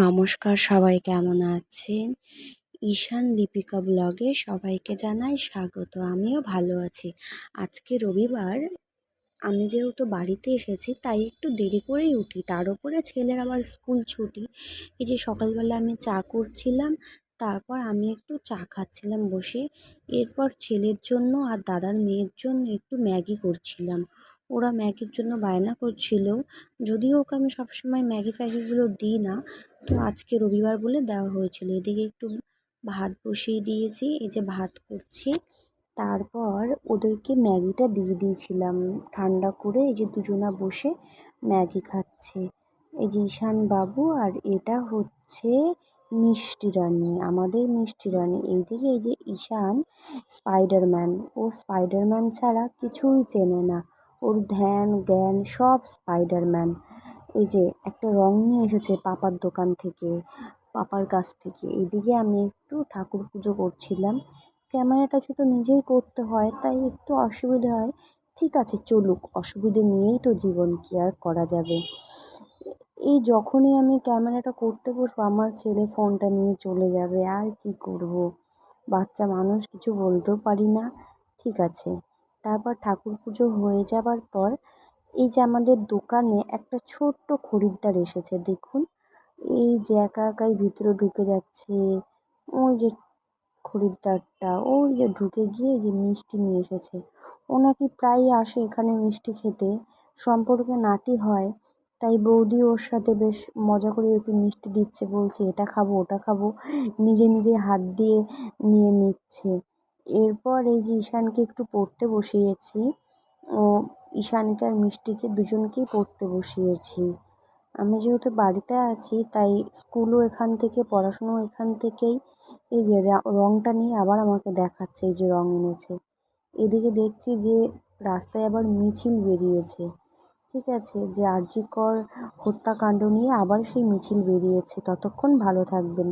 নমস্কার সবাই, কেমন আছেন? ঈশান লিপিকা ব্লগে সবাইকে জানাই স্বাগত। আমিও ভালো আছি। আজকে রবিবার, আমি যেহেতু বাড়িতে এসেছি, তাই একটু দেরি করেই উঠি। তার উপরে ছেলের আবার স্কুল ছুটি। এই যে সকালবেলা আমি চা করছিলাম, তারপর আমি একটু চা খাচ্ছিলাম বসে। এরপর ছেলের জন্য আর দাদার মেয়ের জন্য একটু ম্যাগি করছিলাম। ওরা ম্যাগির জন্য বায়না করছিল যদিও ওকে আমি সবসময় ম্যাগি ফ্যাগিগুলো দিই না, তো আজকে রবিবার বলে দেওয়া হয়েছিল। এদিকে একটু ভাত বসিয়ে দিয়েছি, এই যে ভাত করছি। তারপর ওদেরকে ম্যাগিটা দিয়ে দিয়েছিলাম, ঠান্ডা করে এই যে দুজনা বসে ম্যাগি খাচ্ছে। এই যে ঈশান বাবু আর এটা হচ্ছে মিষ্টি রানী, আমাদের মিষ্টি রানী। এইদিকে এই যে ঈশান, স্পাইডারম্যান। ও স্পাইডারম্যান ছাড়া কিছুই চেনে না। ওর ধ্যান, জ্ঞান, সব স্পাইডারম্যান। এই যে একটা রং নিয়ে এসেছে পাপার দোকান থেকে, পাপার কাছ থেকে। এদিকে আমি একটু ঠাকুর পুজো করছিলাম। ক্যামেরাটা যেহেতু নিজেই করতে হয়, তাই একটু অসুবিধে হয়। ঠিক আছে, চলুক, অসুবিধে নিয়েই তো জীবন কি আর করা যাবে। এই যখনই আমি ক্যামেরাটা করতে বসবো, আমার ছেলে ফোনটা নিয়ে চলে যাবে। আর কি করব? বাচ্চা মানুষ, কিছু বলতেও পারি না। ঠিক আছে। তারপর ঠাকুর পুজো হয়ে যাবার পর এই যে আমাদের দোকানে একটা ছোট্ট খরিদ্দার এসেছে, দেখুন। এই যে একা একাই ভিতরে ঢুকে যাচ্ছে, ওই যে খরিদ্দারটা, ওই যে ঢুকে গিয়ে যে মিষ্টি নিয়ে এসেছে। ও নাকি প্রায়ই আসে এখানে মিষ্টি খেতে, সম্পর্কে নাতি হয়, তাই বৌদি ওর সাথে বেশ মজা করে একটু মিষ্টি দিচ্ছে, বলছে, এটা খাব, ওটা খাব। নিজে নিজে হাত দিয়ে নিয়ে নিচ্ছে। এরপর এই যে ঈশানকে একটু পড়তে বসিয়েছি, ও ঈশানকে আর মিষ্টিকে দুজনকেই পড়তে বসিয়েছি। আমি যেহেতু বাড়িতে আছি, তাই স্কুলও এখান থেকে পড়াশুনো এখান থেকেই এই যে রঙটা নিয়ে আবার আমাকে দেখাচ্ছে, এই যে রঙ এনেছে। এদিকে দেখছি যে রাস্তায় আবার মিছিল বেরিয়েছে। ঠিক আছে, যে আরজি কর হত্যাকাণ্ড নিয়ে আবার সেই মিছিল বেরিয়েছে। ততক্ষণ ভালো থাকবেন।